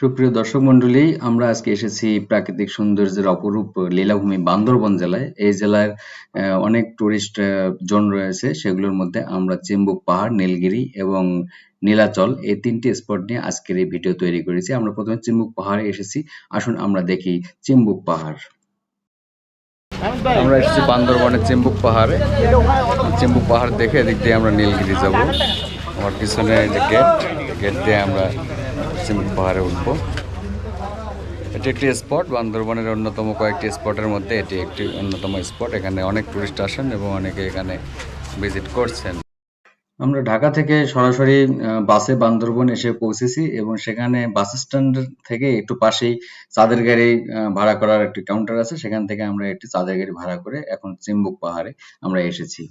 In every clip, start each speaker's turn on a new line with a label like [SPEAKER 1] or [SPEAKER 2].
[SPEAKER 1] সুপ্রিয় দর্শক মণ্ডলী, আমরা আজকে এসেছি প্রাকৃতিক সৌন্দর্যের অপরূপ লীলাভূমি বান্দরবন জেলায়। এই জেলার অনেক টুরিস্ট জোন রয়েছে। সেগুলোর মধ্যে আমরা চিম্বুক পাহাড়, নীলগিরি এবং নীলাচল এই তিনটি স্পট নিয়ে আজকের এই ভিডিও তৈরি করেছি। আমরা প্রথমে চিম্বুক পাহাড়ে এসেছি। আসুন আমরা দেখি চিম্বুক পাহাড়। আমরা এসেছি বান্দরবনের চিম্বুক পাহাড়ে। চিম্বুক পাহাড় দেখে এদিক দিয়ে আমরা নীলগিরি যাব। আমার পিছনে যে গেট গেট দিয়ে আমরা চিম্বুক পাহাড়ে উঠবো। এটি একটি স্পট, বান্দরবনের অন্যতম কয়েকটি স্পটের মধ্যে এটি একটি অন্যতম স্পট। এখানে অনেক টুরিস্ট আসেন এবং অনেকে এখানে ভিজিট করছেন। আমরা ঢাকা থেকে সরাসরি বাসে বান্দরবন এসে পৌঁছেছি এবং সেখানে বাস স্ট্যান্ড থেকে একটু পাশেই চাঁদের গাড়ি ভাড়া করার একটি কাউন্টার আছে। সেখান থেকে আমরা একটি চাঁদের গাড়ি ভাড়া করে এখন চিম্বুক পাহাড়ে আমরা এসেছি।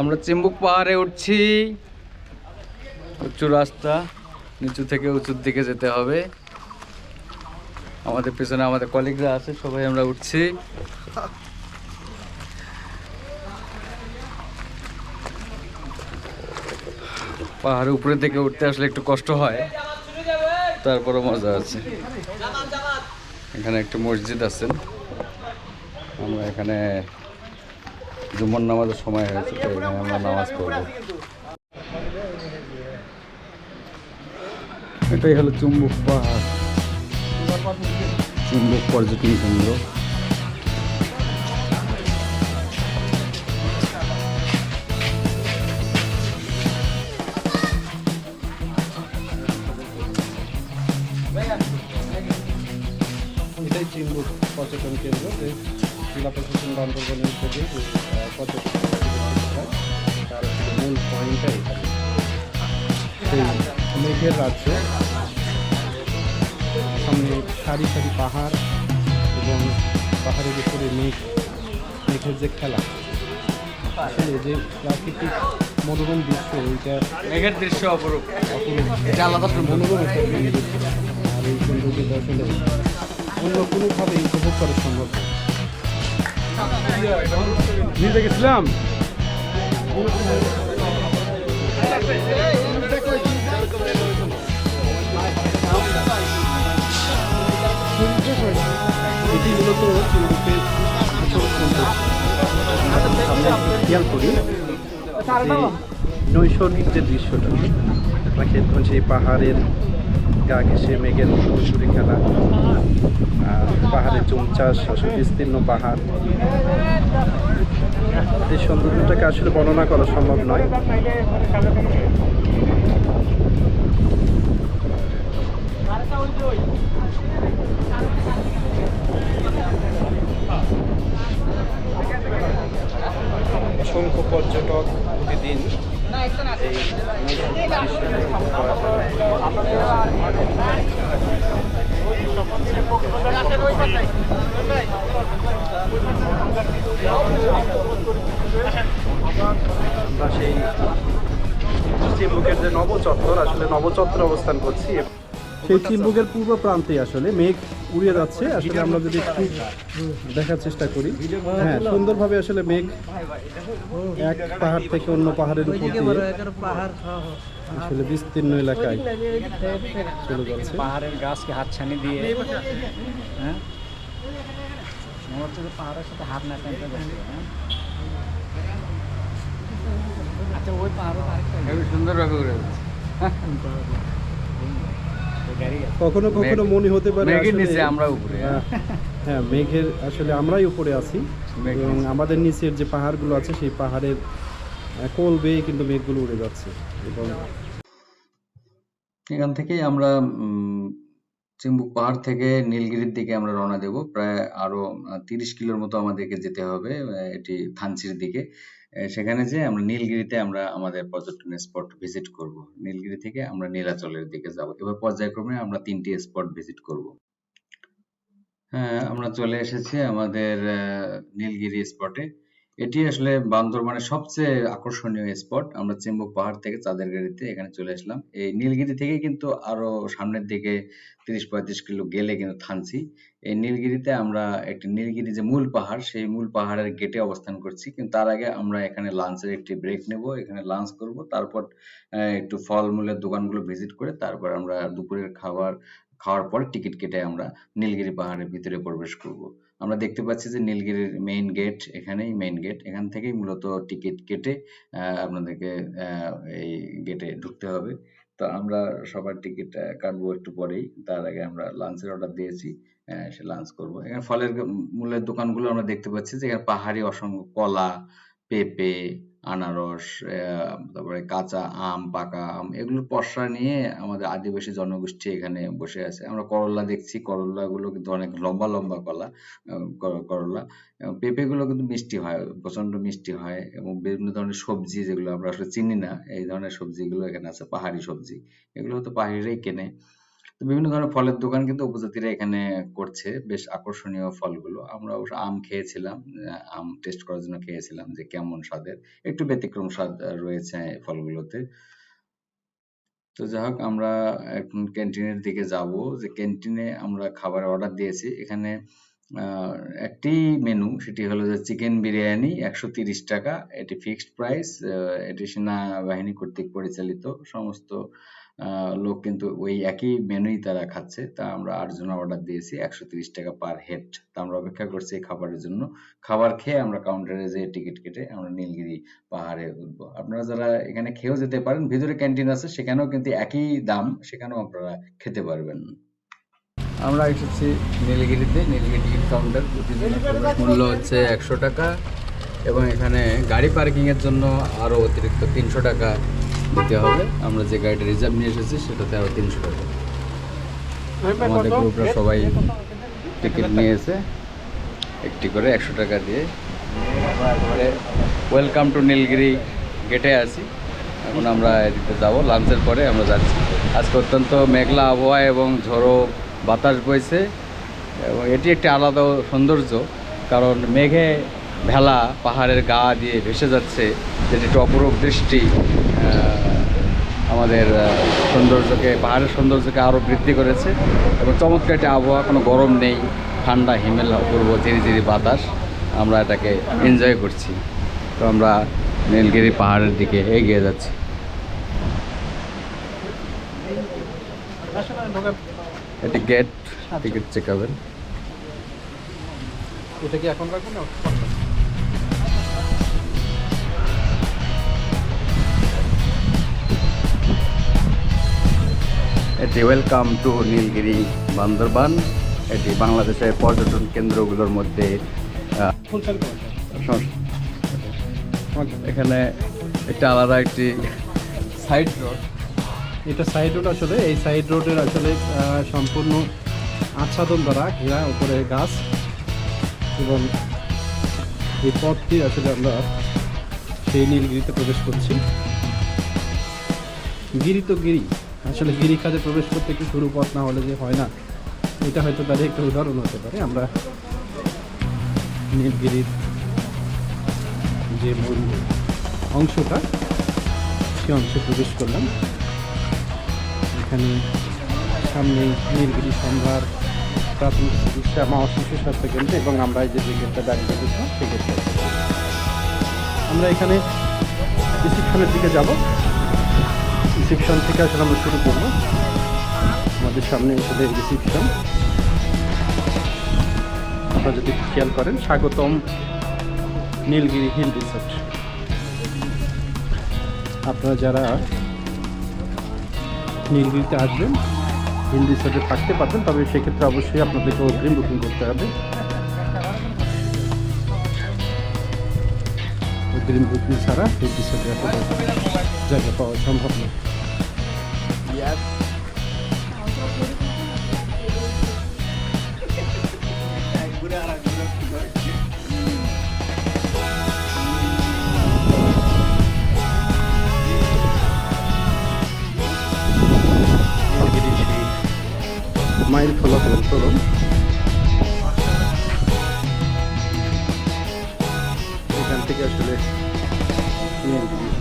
[SPEAKER 1] আমরা চিম্বুক পাহাড়ে উঠছি। উঁচু রাস্তা, নিচু থেকে উঁচুর দিকে যেতে হবে। আমাদের পেছনে আমাদের কলিগরা আছে, সবাই আমরা উঠছি। পাহাড়ের উপরে থেকে উঠতে আসলে একটু কষ্ট হয়, তারপরও মজা আছে। এখানে একটা মসজিদ আছে। আমরা এখানে জুমন নামাজের সময় হয়েছে, তো এখানে আমরা নামাজ পড়ব। এটাই হলো চুম্বুক পাহাড় চুম্বুক পর্যটন কেন্দ্র।
[SPEAKER 2] এটাই চিম্বুক পর্যটন কেন্দ্র যে জেলা প্রশাসন বান্দরবনের উদ্যোগে পর্যটন তার মূল পয়েন্টটা এখানে। সেই। মেঘের রাজ্য। সামনে সারি সারি পাহাড় এবং পাহাড়ের উপরে মেঘ মেঘের যে খেলা। আসলে যে প্রাকৃতিক মনোরম দৃশ্য ওইটা
[SPEAKER 1] মেঘের দৃশ্য অপরূপ।
[SPEAKER 2] অপরূপ।
[SPEAKER 1] এটা আলাদা
[SPEAKER 2] মনোরম একটা আর এই সৌন্দর্যটা আসলে অন্য কোনোভাবে উপভোগ করা সম্ভব নিজে গেছিলাম? এটি মূলত একটু খেয়াল করি নৈসর্গিক যে দৃশ্যটা আপনাকে ধরুন সেই পাহাড়ের গা ঘেসে মেঘের সুরে খেলা পাহাড়ের চুমচাষ আসলে বিস্তীর্ণ পাহাড় এই সৌন্দর্যটাকে আসলে বর্ণনা করা সম্ভব নয় অসংখ্য পর্যটক প্রতিদিন এই আমরা সেই চিম্বুকের যে নবচত্বর আসলে নবচত্বর অবস্থান করছি। সেই চিম্বুকের পূর্ব প্রান্তে আসলে মেঘ উড়িয়ে যাচ্ছে। আসলে আমরা যদি একটু দেখার চেষ্টা করি। হ্যাঁ সুন্দরভাবে আসলে মেঘ এক পাহাড় থেকে অন্য পাহাড়ের উপর দিয়ে আসলে বিস্তীর্ণ এলাকায় চলে যাচ্ছে।
[SPEAKER 3] পাহাড়ের গাছকে হাতছানি দিয়ে হ্যাঁ? পাহাড়ের সাথে হাত না হ্যাঁ? আচ্ছা ওই পাহাড়ও
[SPEAKER 1] সুন্দরভাবে উড়ে যাচ্ছে।
[SPEAKER 2] কখনো কখনো মনে হতে পারে
[SPEAKER 1] নিচে আমরা উপরে হ্যাঁ।
[SPEAKER 2] হ্যাঁ, হ্যাঁ মেঘের আসলে আমরাই উপরে আছি। এবং আমাদের নিচের যে পাহাড়গুলো আছে সেই পাহাড়ের কোল বেয়ে কিন্তু মেঘগুলো উড়ে যাচ্ছে। এবং
[SPEAKER 1] এখান থেকেই আমরা উম, চিম্বুক পাহাড় থেকে নীলগিরির দিকে আমরা রওনা দেব। প্রায় আরও তিরিশ কিলোর মতো আমাদেরকে যেতে হবে এটি থানচির দিকে। সেখানে যে আমরা নীলগিরিতে আমরা আমাদের পর্যটন স্পট ভিজিট করব। নীলগিরি থেকে আমরা নীলাচলের দিকে যাব। এবার পর্যায়ক্রমে আমরা তিনটি স্পট ভিজিট করব। হ্যাঁ আমরা চলে এসেছি আমাদের নীলগিরি স্পটে এটি আসলে বান্দরবানের সবচেয়ে আকর্ষণীয় স্পট আমরা চেম্বুক পাহাড় থেকে চাঁদের গাড়িতে এখানে চলে আসলাম। এই নীলগিরি থেকে কিন্তু আরও সামনের দিকে তিরিশ পঁয়ত্রিশ কিলো গেলে কিন্তু থানচি এই নীলগিরিতে আমরা একটি নীলগিরি যে মূল পাহাড়, সেই মূল পাহাড়ের গেটে অবস্থান করছি। কিন্তু তার আগে আমরা এখানে লাঞ্চের একটি ব্রেক নেব। এখানে লাঞ্চ করব। তারপর একটু ফলমূলের দোকানগুলো ভিজিট করে তারপর আমরা দুপুরের খাবার, খাওয়ার পর টিকিট কেটে আমরা নীলগিরি পাহাড়ের ভিতরে প্রবেশ করব। আমরা দেখতে পাচ্ছি যে নীলগিরির মেইন গেট এখানেই মেইন গেট এখান থেকেই মূলত টিকিট কেটে আপনাদেরকে এই গেটে ঢুকতে হবে। তো আমরা সবার টিকিট কাটবো একটু পরেই। তার আগে আমরা লাঞ্চের অর্ডার দিয়েছি সে লাঞ্চ করব। এখানে ফলের, মূলের দোকানগুলো আমরা দেখতে পাচ্ছি যে এখানে পাহাড়ি, অসংখ্য কলা, পেঁপে আনারস তারপরে কাঁচা আম, পাকা আম এগুলোর পসরা নিয়ে আমাদের আদিবাসী জনগোষ্ঠী এখানে বসে আছে। আমরা করলা দেখছি করলা গুলো কিন্তু অনেক লম্বা লম্বা কলা করলা। পেঁপে গুলো কিন্তু মিষ্টি হয় প্রচণ্ড মিষ্টি হয় এবং বিভিন্ন ধরনের সবজি যেগুলো আমরা আসলে চিনি না, এই ধরনের সবজিগুলো এখানে আছে, পাহাড়ি সবজি। এগুলো হয়তো পাহাড়িরাই কেনে। বিভিন্ন ধরনের ফলের দোকান কিন্তু উপজাতিরা এখানে করছে, বেশ আকর্ষণীয় ফলগুলো। আমরা অবশ্য আম খেয়েছিলাম আম টেস্ট করার জন্য খেয়েছিলাম যে কেমন স্বাদের। একটু ব্যতিক্রম স্বাদ রয়েছে ফলগুলোতে। তো যাই হোক, আমরা এখন ক্যান্টিনের দিকে যাব। যে ক্যান্টিনে আমরা খাবার অর্ডার দিয়েছি। এখানে একটি মেনু সেটি হলো যে চিকেন বিরিয়ানি, একশো তিরিশ টাকা। এটি ফিক্সড প্রাইস এটি সেনাবাহিনী কর্তৃক পরিচালিত। সমস্ত লোক কিন্তু ওই একই মেনুই তারা খাচ্ছে। তা আমরা আটজন অর্ডার দিয়েছি, একশো তিরিশ টাকা পার হেড তা আমরা অপেক্ষা করছি খাবারের জন্য। খাবার খেয়ে আমরা কাউন্টারে যেয়ে টিকিট কেটে আমরা নীলগিরি পাহাড়ে উঠবো। আপনারা যারা এখানে খেয়েও যেতে পারেন, ভিতরে ক্যান্টিন আছে, সেখানেও কিন্তু একই দাম, সেখানেও আপনারা খেতে পারবেন। আমরা এসেছি নীলগিরিতে। নীলগিরি টিকিট কাউন্টার মূল্য হচ্ছে একশো টাকা এবং এখানে গাড়ি পার্কিং এর জন্য আরও অতিরিক্ত তিনশো টাকা দিতে হবে। আমরা যে গাড়িটা রিজার্ভ নিয়ে এসেছি সেটাতে আরও তিনশো টাকা। আমাদের গ্রুপরা সবাই টিকিট নিয়েছে একটি করে একশো টাকা দিয়ে ওয়েলকাম টু নীলগিরি গেটে আছি। এখন আমরা এদিকে যাব। লাঞ্চের পরে আমরা যাচ্ছি। আজকে অত্যন্ত মেঘলা আবহাওয়া এবং ঝড়ো বাতাস বইছে। এবং এটি একটি আলাদা সৌন্দর্য কারণ মেঘে ভেলা পাহাড়ের গা দিয়ে ভেসে যাচ্ছে। যেটি একটি অপরূপ দৃষ্টি। আমাদের সৌন্দর্যকে পাহাড়ের সৌন্দর্যকে আরও বৃদ্ধি করেছে এবং চমৎকার একটি আবহাওয়া কোনো গরম নেই ঠান্ডা হিমেল অপূর্ব ঝিরি ঝিরি বাতাস আমরা এটাকে এনজয় করছি। তো আমরা নীলগিরি পাহাড়ের দিকে এগিয়ে যাচ্ছি। এটি গেট টিকিট চেকাবেন
[SPEAKER 2] এটা কি এখন রাখবেন না?
[SPEAKER 1] এটি ওয়েলকাম টু নীলগিরি বান্দরবান। এটি বাংলাদেশের পর্যটন কেন্দ্রগুলোর মধ্যে. এখানে একটা আলাদা একটি সাইড রোড
[SPEAKER 2] এটা সাইড রোড আসলে এই সাইড রোডের আসলে সম্পূর্ণ আচ্ছাদন দ্বারা ঘেরা উপরে গাছ। এবং এই পথটি আসলে আমরা সেই নীলগিরিতে প্রবেশ করছি। গিরি তো গিরি। আসলে গিরি কাজে প্রবেশ করতে একটু সরু পথ না হলে যে হয় না, এটা হয়তো তাদের একটা উদাহরণ হতে পারে। আমরা নীলগিরির যে মূল অংশটা, সে অংশে প্রবেশ করলাম। এখানে সামনে নীলগিরি সম্ভার প্রাথমিক চিকিৎসা মা শিশু স্বাস্থ্য কেন্দ্র এবং আমরা এই যে যে গেটটা দাঁড়িয়ে দেখলাম সেই গেটটা। আমরা এখানে রিসিপশনের দিকে যাব। রিসিপশন থেকে আসলে আমরা শুরু করব। আমাদের সামনে আসলে রিসিপশন আপনারা যদি খেয়াল করেন, স্বাগতম নীলগিরি হিল রিসোর্ট আপনারা যারা নীলগিরিতে আসবেন হিল রিসোর্টে থাকতে পারবেন, তবে সেক্ষেত্রে অবশ্যই আপনাদেরকে অগ্রিম বুকিং করতে হবে। অগ্রিম বুকিং ছাড়া হিল রিসোর্টে জায়গা পাওয়া সম্ভব না নীলগিরি মাইল ফলো চলুন। এখান থেকে নীলগিরি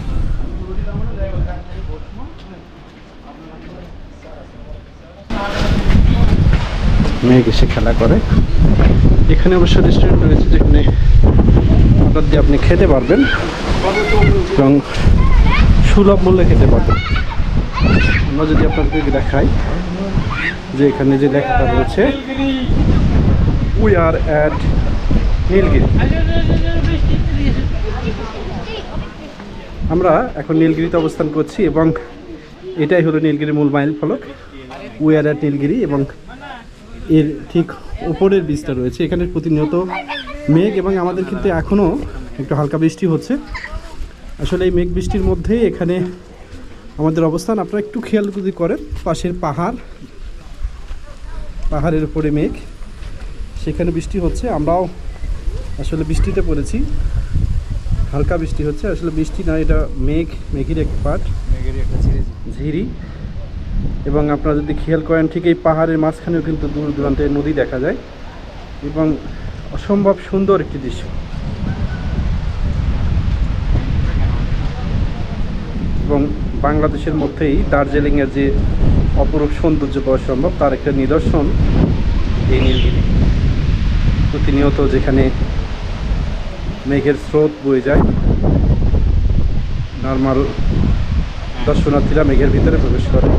[SPEAKER 2] মেঘ এসে খেলা করে। এখানে অবশ্য রেস্টুরেন্ট রয়েছে যেখানে অর্ডার দিয়ে আপনি খেতে পারবেন এবং সুলভ মূল্যে খেতে পারবেন। আমরা যদি আপনাদেরকে দেখাই যে এখানে যে লেখাটা রয়েছে উই আর অ্যাট নীলগিরি আমরা এখন নীলগিরিতে অবস্থান করছি এবং এটাই হলো নীলগিরির মূল মাইল ফলক উই আর অ্যাট নীলগিরি এবং এর ঠিক উপরের বীজটা রয়েছে। এখানে প্রতিনিয়ত মেঘ এবং আমাদের কিন্তু এখনও একটু হালকা বৃষ্টি হচ্ছে। আসলে এই মেঘ বৃষ্টির মধ্যেই এখানে আমাদের অবস্থান। আপনারা একটু খেয়াল যদি করেন পাশের পাহাড় পাহাড়ের উপরে মেঘ সেখানে বৃষ্টি হচ্ছে। আমরাও আসলে বৃষ্টিতে পড়েছি। হালকা বৃষ্টি হচ্ছে। আসলে বৃষ্টি না এটা মেঘ মেঘের এক পার্ট
[SPEAKER 3] মেঘেরই একটা
[SPEAKER 2] ঝিরি। এবং আপনারা যদি খেয়াল করেন, ঠিক এই পাহাড়ের মাঝখানেও কিন্তু দূর দূরান্তে নদী দেখা যায় এবং অসম্ভব সুন্দর একটি দৃশ্য। এবং বাংলাদেশের মধ্যেই দার্জিলিংয়ের যে অপরূপ সৌন্দর্য পাওয়া সম্ভব, তার একটা নিদর্শন এই নীলগিরি। প্রতিনিয়ত যেখানে মেঘের স্রোত বয়ে যায়, নর্মাল দর্শনার্থীরা মেঘের ভিতরে প্রবেশ করে।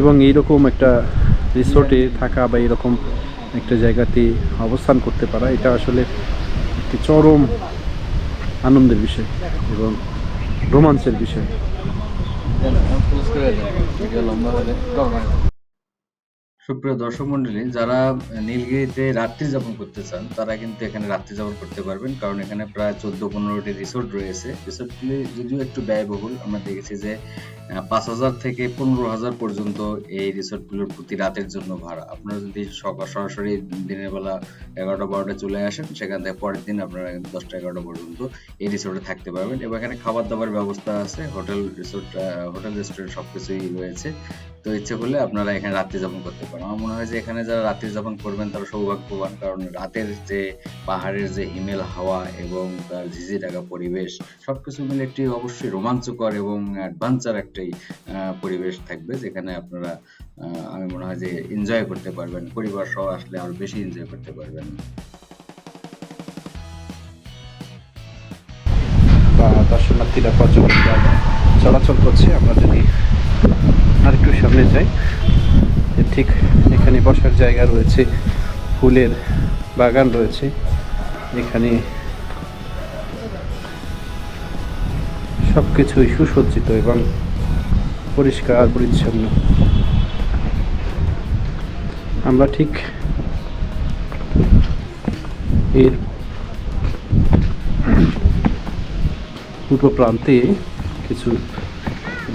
[SPEAKER 2] এবং এইরকম একটা রিসোর্টে থাকা বা এরকম একটা জায়গাতে অবস্থান করতে পারা, এটা আসলে একটি চরম আনন্দের বিষয় এবং রোমাঞ্চের বিষয়।
[SPEAKER 1] সুপ্রিয় দর্শক মন্ডলী, যারা নীলগিরিতে রাত্রি যাপন করতে চান, তারা কিন্তু এখানে রাত্রি যাপন করতে পারবেন, কারণ এখানে প্রায় চোদ্দ পনেরোটি রিসোর্ট রয়েছে। রিসোর্টগুলি যদিও একটু ব্যয়বহুল, আমরা দেখেছি যে পাঁচ হাজার থেকে পনেরো হাজার পর্যন্ত এই রিসোর্টগুলোর প্রতি রাতের জন্য ভাড়া। আপনারা যদি সকাল সরাসরি দিনের বেলা এগারোটা বারোটা চলে আসেন, সেখান থেকে পরের দিন আপনারা দশটা এগারোটা পর্যন্ত এই রিসোর্টে থাকতে পারবেন এবং এখানে খাবার দাবার ব্যবস্থা আছে, হোটেল রিসোর্ট হোটেল, রেস্টুরেন্ট সবকিছুই রয়েছে। তো ইচ্ছে করলে আপনারা এখানে রাত্রি যাপন করতে পারেন। আমার মনে হয় যে এখানে যারা রাত্রি যাপন করবেন তারা সৌভাগ্যবান কারণ রাতের যে পাহাড়ের যে হিমেল হাওয়া এবং তার ঝিঝি ডাকা পরিবেশ, সবকিছু মিলে একটি অবশ্যই রোমাঞ্চকর এবং অ্যাডভেঞ্চার একটি আহ, পরিবেশ থাকবে যেখানে আপনারা আমি মনে হয় যে এনজয় করতে পারবেন। পরিবার সহ আসলে আরও বেশি এনজয় করতে পারবেন।
[SPEAKER 2] দর্শনার্থীরা পর্যটকরা চলাচল করছে আমরা যদি আরেকটু সামনে যাই ঠিক এখানে বসার জায়গা রয়েছে ফুলের বাগান রয়েছে। এখানে সব কিছুই সুসজ্জিত এবং পরিষ্কার পরিচ্ছন্ন। আমরা ঠিক এর পূর্ব প্রান্তে কিছু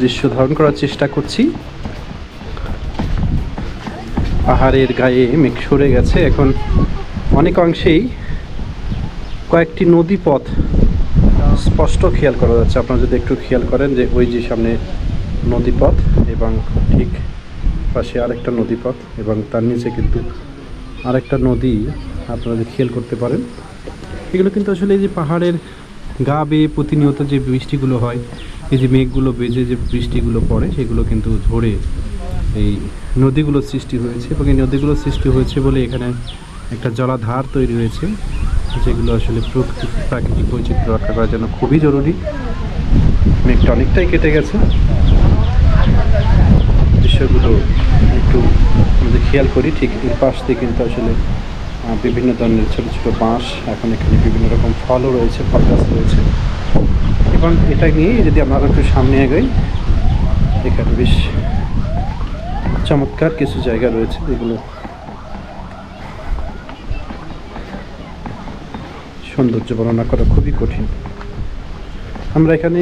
[SPEAKER 2] দৃশ্য ধারণ করার চেষ্টা করছি। পাহাড়ের গায়ে মেঘ সরে গেছে। এখন অনেক অংশেই কয়েকটি নদী পথ স্পষ্ট খেয়াল করা যাচ্ছে। আপনারা যদি একটু খেয়াল করেন যে ওই যে সামনে নদী পথ এবং ঠিক পাশে আরেকটা নদীপথ এবং তার নিচে কিন্তু আরেকটা নদী আপনারা খেয়াল করতে পারেন। এগুলো কিন্তু আসলে এই যে পাহাড়ের গা বেয়ে প্রতিনিয়ত যে বৃষ্টিগুলো হয়, এই যে মেঘগুলো বেজে যে বৃষ্টিগুলো পড়ে, সেগুলো কিন্তু ঝরে এই নদীগুলোর সৃষ্টি হয়েছে এবং এই নদীগুলোর সৃষ্টি হয়েছে বলে এখানে একটা জলাধার তৈরি হয়েছে, যেগুলো আসলে প্রকৃতি, প্রাকৃতিক বৈচিত্র্য রক্ষা করার জন্য খুবই জরুরি। মেঘটা অনেকটাই কেটে গেছে। দৃশ্যগুলো একটু আমাদের খেয়াল করি। ঠিক এর পাশ দিয়ে কিন্তু আসলে বিভিন্ন ধরনের ছোট ছোট বাঁশ, এখন এখানে বিভিন্ন রকম ফলও রয়েছে, ফল গাছ রয়েছে। এবং এটা নিয়ে যদি আমরা একটু সামনে এগোই, এখানে বেশ চমৎকার কিছু জায়গা রয়েছে যেগুলো সৌন্দর্য বর্ণনা করা খুবই কঠিন। আমরা এখানে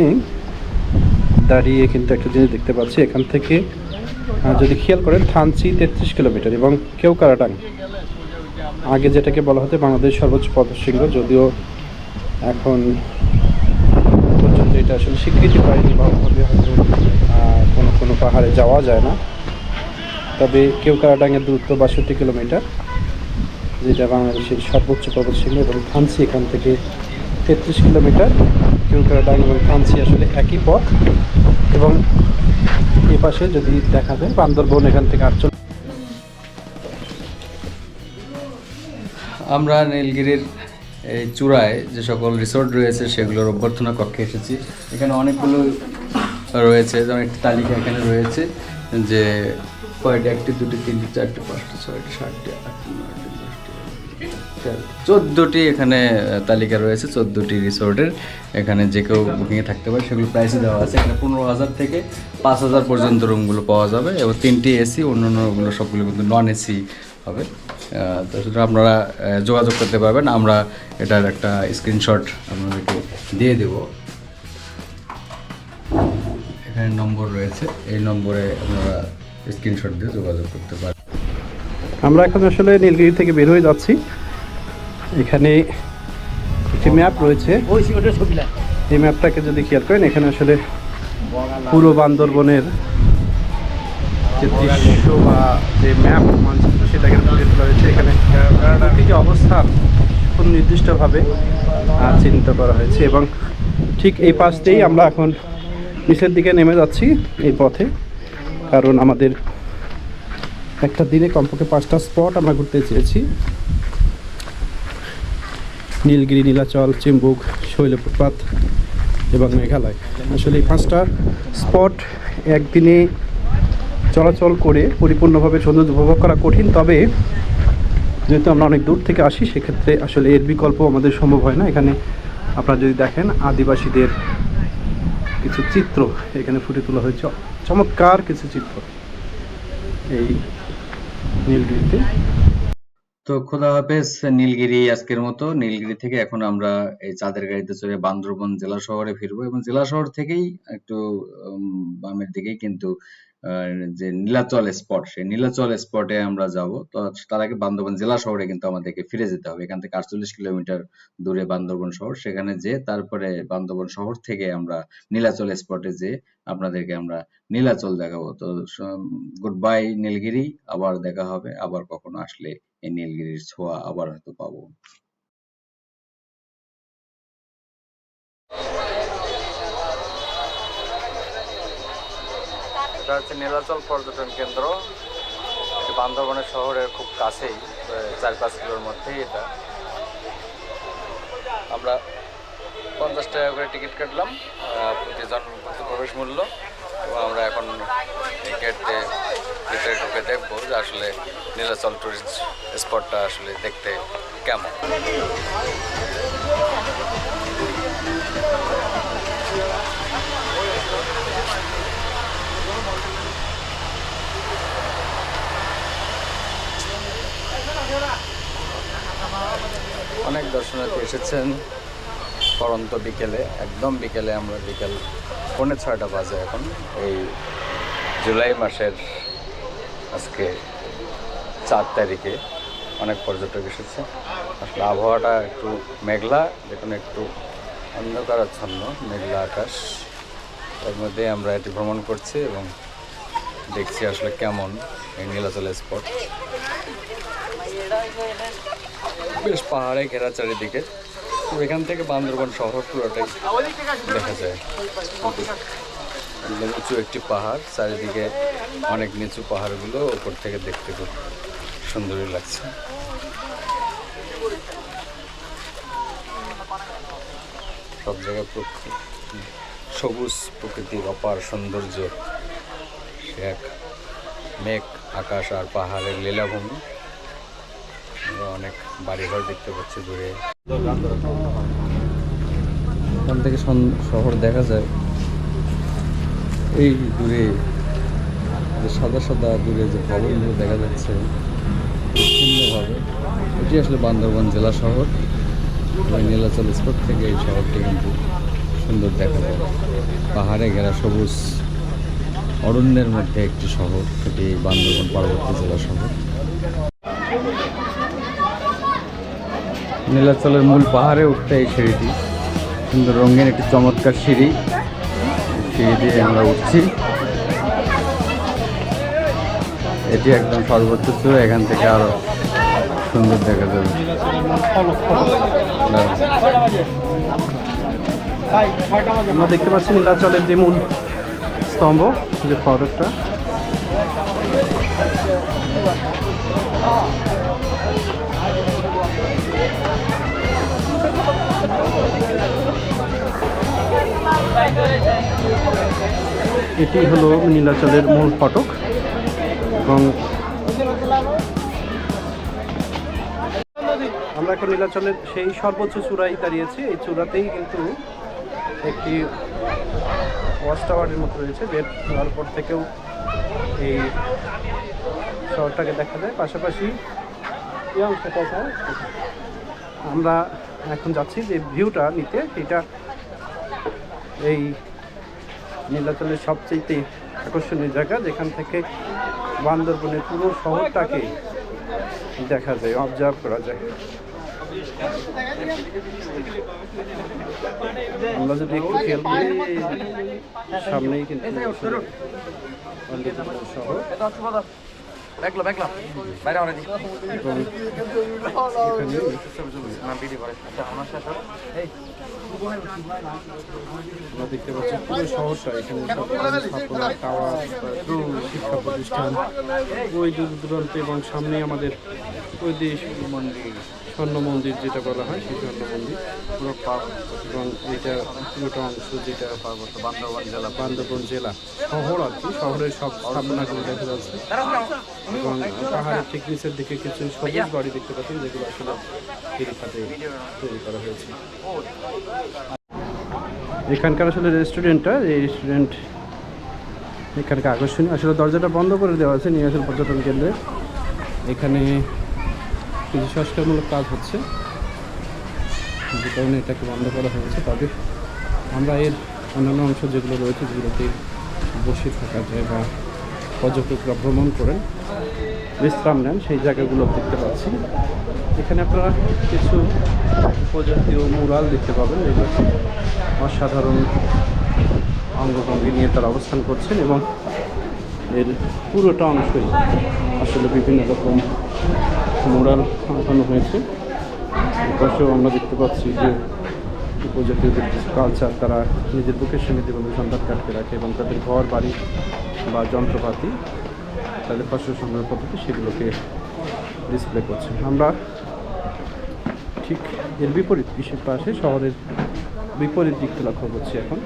[SPEAKER 2] দাঁড়িয়ে কিন্তু একটা জিনিস দেখতে পাচ্ছি। এখান থেকে যদি খেয়াল করেন, থানচি তেত্রিশ কিলোমিটার এবং কেউকারাটাং আগে যেটাকে বলা হতো বাংলাদেশ সর্বোচ্চ পদশৃঙ্গ যদিও এখন পর্যন্ত এটা আসলে স্বীকৃতি পায়নি বা হয়তো কোনো কোনো পাহাড়ে যাওয়া যায় না। তবে কেউকারাডাঙ্গের দূরত্ব বাষট্টি কিলোমিটার, যেটা বাংলাদেশের সর্বোচ্চ পর্বতশৃঙ্গ এবং থানসি এখান থেকে তেত্রিশ কিলোমিটার। কেউকাডাং এবং কাঞ্চি আসলে একই পথ এবং এ পাশে যদি দেখা যায়, বান্দরবন এখান থেকে আটচল্লিশ
[SPEAKER 1] আমরা নীলগিরির এই চূড়ায় যে সকল রিসোর্ট রয়েছে, সেগুলোর অভ্যর্থনা কক্ষে এসেছি। এখানে অনেকগুলো রয়েছে যেমন একটি তালিকা এখানে রয়েছে যে কয়টি একটি, দুটি, তিনটি, চারটি, পাঁচটি, ছয়টি, সাতটি, আটটি, নয়টি দশটি চোদ্দোটি এখানে তালিকা রয়েছে, চোদ্দোটি রিসোর্টের। এখানে যে কেউ বুকিংয়ে থাকতে পারে, সেগুলো প্রাইসে দেওয়া আছে। এখানে পনেরো হাজার থেকে পাঁচ হাজার পর্যন্ত রুমগুলো পাওয়া যাবে এবং তিনটি এসি অন্যান্যগুলো সবগুলো কিন্তু নন এসি হবে তো সুতরাং আপনারা যোগাযোগ করতে পারবেন। আমরা এটার একটা স্ক্রিনশট আপনাদেরকে দিয়ে দেব। এখানে নম্বর রয়েছে। এই নম্বরে আপনারা স্ক্রিনশট দিয়ে যোগাযোগ করতে পারেন
[SPEAKER 2] আমরা এখন আসলে নীলগিরি থেকে বের হয়ে যাচ্ছি। এখানে একটি ম্যাপ রয়েছে। এই ম্যাপটাকে যদি খেয়াল করেন এখানে আসলে পুরো বান্দরবনের যে দৃশ্য বা যে ম্যাপ মানচিত্র সেটাকে তুলে তোলা হয়েছে। এখানে প্রতিটি অবস্থান খুব নির্দিষ্টভাবে চিহ্নিত করা হয়েছে এবং ঠিক এই পাশ দিয়েই আমরা এখন নিচের দিকে নেমে যাচ্ছি এই পথে। কারণ আমাদের একটা দিনে কমপক্ষে পাঁচটা স্পট আমরা ঘুরতে চেয়েছি। নীলগিরি, নীলাচল, চিম্বুক, শৈলপ্রপাত এবং মেঘালয়। আসলে এই পাঁচটা স্পট একদিনে চলাচল করে পরিপূর্ণভাবে সৌন্দর্য উপভোগ করা কঠিন, তবে যেহেতু আমরা অনেক দূর থেকে আসি, সেক্ষেত্রে আসলে এর বিকল্প আমাদের সম্ভব হয় না। এখানে আপনারা যদি দেখেন, আদিবাসীদের কিছু চিত্র এখানে ফুটে তোলা হয়েছে। চমৎকার কিছু চিত্র এই নীলগিরিতে।
[SPEAKER 1] তো খোদা হাফেজ, নীলগিরি আজকের মতো। নীলগিরি থেকে এখন আমরা এই চাঁদের গাড়িতে চড়ে বান্দরবন জেলা শহরে ফিরবো এবং জেলা শহর থেকেই একটু বামের দিকেই কিন্তু যে নীলাচল স্পট, সেই নীলাচল স্পটে আমরা যাব। তো তার আগে বান্দরবন জেলা শহরে কিন্তু আমাদেরকে ফিরে যেতে হবে। এখান থেকে আটচল্লিশ কিলোমিটার দূরে বান্দরবন শহর, সেখানে যে তারপরে বান্দরবন শহর থেকে আমরা নীলাচল স্পটে যে আপনাদেরকে আমরা নীলাচল দেখাবো। তো গুড বাই নীলগিরি, আবার দেখা হবে। আবার কখনো আসলে এই নীলগিরির ছোঁয়া আবার হয়তো পাবো। এটা হচ্ছে নীলাচল পর্যটন কেন্দ্র। বান্দরবনের শহরের খুব কাছেই চার পাঁচ কিলোর মধ্যেই এটা। আমরা পঞ্চাশ টাকা করে টিকিট কাটলাম প্রতিজন প্রবেশ মূল্য। এবং আমরা এখন গেট ভিতরে ঢুকে দেখব যে আসলে নীলাচল টুরিস্ট স্পটটা আসলে দেখতে কেমন। অনেক দর্শনার্থী এসেছেন পরন্ত বিকেলে, একদম বিকেলে আমরা বিকেল পৌনে ছয়টা বাজে এখন। এই জুলাই মাসের আজকে চার তারিখে অনেক পর্যটক এসেছে। আসলে আবহাওয়াটা একটু মেঘলা দেখুন একটু অন্ধকারাচ্ছন্ন মেঘলা আকাশ। এর মধ্যে আমরা এটি ভ্রমণ করছি এবং দেখছি আসলে কেমন এই নীলাচল স্পট বেশ পাহাড়ে ঘেরা চারিদিকে। তো এখান থেকে বান্দরবন শহর পুরোটাই দেখা যায়। উঁচু একটি পাহাড়, চারিদিকে অনেক নিচু পাহাড়গুলো ওপর থেকে দেখতে খুব সুন্দরই লাগছে। সব জায়গায় সবুজ প্রকৃতির অপার সৌন্দর্য এক মেঘ, আকাশ আর পাহাড়ের লীলাভূমি। আমরা অনেক বাড়িঘর দেখতে পাচ্ছি দূরে। এখান থেকে শহর দেখা যায়। এই দূরে যে সাদা সাদা দূরে যে ভবনগুলো দেখা যাচ্ছে সুন্দরভাবে এটি আসলে বান্দরবান জেলা শহর। নীলাচল স্পট থেকে এই শহরটি কিন্তু সুন্দর দেখা যায় পাহাড়ে ঘেরা সবুজ অরণ্যের মধ্যে একটি শহর, এটি বান্দরবান পার্বত্য জেলা শহর। নীলাচলের মূল পাহাড়ে উঠতে এই সিঁড়িটি, সুন্দর রঙিন একটি চমৎকার সিঁড়ি। সিঁড়ি দিয়ে আমরা উঠছি। এটি একদম সর্বোচ্চ চূড়া এখান থেকে আরও সুন্দর দেখা যাবে।
[SPEAKER 2] আমরা দেখতে পাচ্ছি নীলাচলের যে মূল স্তম্ভ, যে ফটকটা এটি হলো নীলাচলের মূল ফটক এবং আমরা এখন নীলাচলের সেই সর্বোচ্চ চূড়াই দাঁড়িয়েছি। এই চূড়াতেই কিন্তু একটি ওয়াচ টাওয়ারের মতো রয়েছে। হওয়ার পর থেকেও এই শহরটাকে দেখা যায়। পাশাপাশি আমরা এখন যাচ্ছি যে ভিউটা নিতে। এটা এই নীলাচলের সবচেয়ে আকর্ষণীয় জায়গা যেখান থেকে বান্দরবনের পুরো শহরটাকে দেখা যায় অবজার্ভ করা যায়। আমরা যদি একটু খেয়াল করি সামনেই কিন্তু শহর।
[SPEAKER 3] দেখল দেখল। বাইরে আমরা
[SPEAKER 2] এবং এখানে
[SPEAKER 3] আমার সাথে এই।
[SPEAKER 2] আমরা দেখতে পাচ্ছি পুরো শহরটা এখানে স্থাপনা, টাওয়ার শিক্ষা প্রতিষ্ঠান, ওই দূর দূরান্ত এবং সামনে আমাদের ওই দেশ মন্দির স্বর্ণ মন্দির যেটা বলা হয়, সেই স্বর্ণ মন্দির। পুরো পার্ক এবং এইটা পুরোটা অংশ যেটা পার্বত্য বান্দরবান জেলা বান্দরবান জেলা শহর আর কি, শহরের সব স্থাপনাগুলো দেখা যাচ্ছে। এবং পাহাড়ের ঠিক নিচের দিকে কিছু সবুজ বাড়ি দেখতে পাচ্ছেন যেগুলো আসলে তৈরি করা হয়েছে। এখানকার আসলে রেস্টুরেন্টটা, এই রেস্টুরেন্ট এখানকার আকর্ষণীয়। আসলে দরজাটা বন্ধ করে দেওয়া আছে নীলাচল পর্যটন কেন্দ্রে। এখানে কিছু সংস্কারমূলক কাজ হচ্ছে। যে কারণে এটাকে বন্ধ করা হয়েছে। তবে আমরা এর অন্যান্য অংশ যেগুলো রয়েছে, যেগুলোতে বসে থাকা যায় বা পর্যটকরা ভ্রমণ করেন, বিশ্রাম নেন, সেই জায়গাগুলো দেখতে পাচ্ছি। এখানে আপনারা কিছু উপজাতীয় মুরাল দেখতে পাবেন। এগুলো অসাধারণ অঙ্গভঙ্গি নিয়ে তারা অবস্থান করছেন এবং এর পুরোটা অংশই আসলে বিভিন্ন রকম মুরাল আঁকানো হয়েছে। পাশেও আমরা দেখতে পাচ্ছি যে উপজাতীয়দের কালচার তারা নিজের বুকের সঙ্গে যেভাবে সন্তান কাটকে রাখে এবং তাদের ঘর, বাড়ি বা যন্ত্রপাতি তাদের ফসল সংগ্রহ পদ্ধতি সেগুলোকে ডিসপ্লে করছে। আমরা ঠিক এর বিপরীত বিশেষ পাশে শহরের বিপরীত দিকটা লক্ষ্য করছি এখন।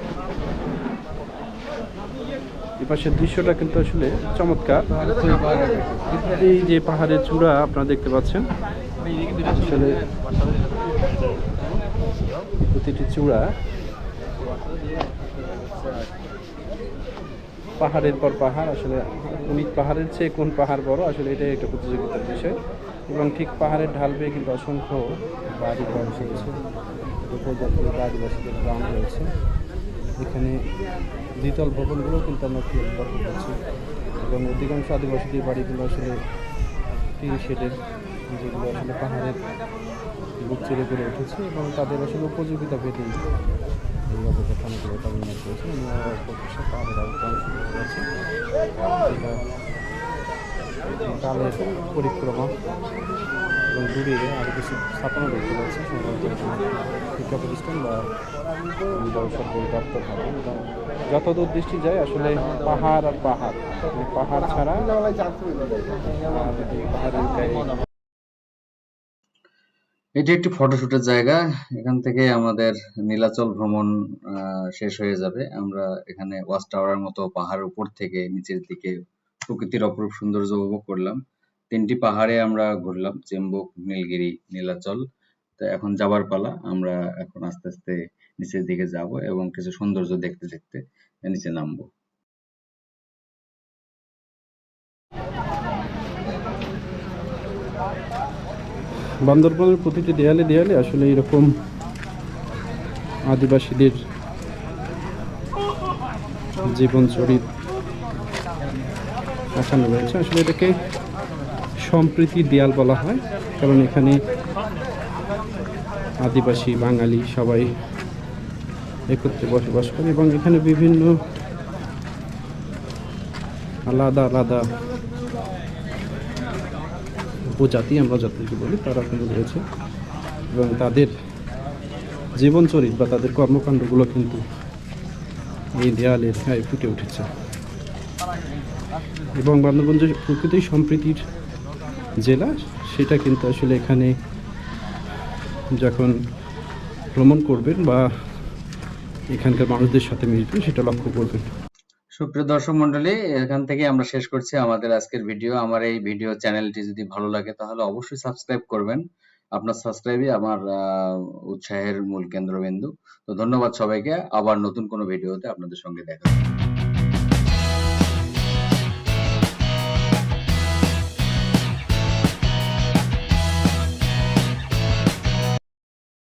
[SPEAKER 2] এই পাশের দৃশ্যটা কিন্তু আসলে চমৎকার। এই যে পাহাড়ের চূড়া আপনারা দেখতে পাচ্ছেন, আসলে প্রতিটি চূড়া পাহাড়ের পর পাহাড়, আসলে কোন পাহাড়ের চেয়ে কোন পাহাড় বড়, আসলে এটাই একটা প্রতিযোগিতার বিষয়। এবং ঠিক পাহাড়ের ঢাল বেয়ে কিন্তু অসংখ্য বাড়ি ঘর রয়েছে উপজাতীয় আদিবাসীদের গ্রাম রয়েছে। এখানে দ্বিতল ভবনগুলো কিন্তু আমরা খেয়াল লক্ষ্য করছি এবং অধিকাংশ আদিবাসীদের বাড়িগুলো আসলে টিন শেডের, যেগুলো আসলে পাহাড়ের বুক চেড়ে করে উঠেছে এবং তাদের আসলে উপযোগিতা ভেদেই এই উন্নত করেছে পাহাড়ের কালের পরিক্রমা। এবং দূরে আরও কিছু স্থাপনা দেখতে পাচ্ছি, সম্ভবত শিক্ষা প্রতিষ্ঠান বা সরকারি দপ্তর হবে এবং যতদূর দৃষ্টি যায় আসলে পাহাড় আর পাহাড়। মানে পাহাড় ছাড়া পাহাড়ের
[SPEAKER 1] এটি একটি ফটোশুটের জায়গা, এখান থেকে আমাদের নীলাচল ভ্রমণ শেষ হয়ে যাবে। আমরা এখানে ওয়াচ টাওয়ারের মতো পাহাড়ের উপর থেকে নিচের দিকে প্রকৃতির অপরূপ সৌন্দর্য উপভোগ করলাম। তিনটি পাহাড়ে আমরা ঘুরলাম, চেম্বুক, নীলগিরি, নীলাচল। তো এখন যাবার পালা, আমরা এখন আস্তে আস্তে নিচের দিকে যাব এবং কিছু সৌন্দর্য দেখতে দেখতে নিচে নামবো।
[SPEAKER 2] বান্দরবনের প্রতিটি দেয়ালে দেয়ালে আসলে এরকম আদিবাসীদের জীবন চরিত রয়েছে। আসলে এটাকে সম্প্রীতি দেয়াল বলা হয়, কারণ এখানে আদিবাসী, বাঙালি সবাই একত্রে বসবাস করে এবং এখানে বিভিন্ন আলাদা আলাদা উপজাতি, আমরা যাদেরকে বলি, তারা কিন্তু রয়েছে এবং তাদের জীবনচরিত বা তাদের কর্মকাণ্ডগুলো কিন্তু এই দেয়ালের গায়ে ফুটে উঠেছে। এবং যে প্রকৃতই সম্প্রীতির জেলা, সেটা কিন্তু আসলে এখানে যখন ভ্রমণ করবেন বা এখানকার মানুষদের সাথে মিশবেন, সেটা লক্ষ্য করবেন।
[SPEAKER 1] সুপ্রিয় দর্শক মন্ডলী এখান থেকে আমরা শেষ করছি আমাদের আজকের ভিডিও। আমার এই ভিডিও চ্যানেলটি যদি ভালো লাগে, তাহলে অবশ্যই সাবস্ক্রাইব করবেন। আপনার সাবস্ক্রাইবই আমার উৎসাহের মূল কেন্দ্রবিন্দু। তো ধন্যবাদ সবাইকে। আবার নতুন কোনো ভিডিওতে আপনাদের সঙ্গে দেখা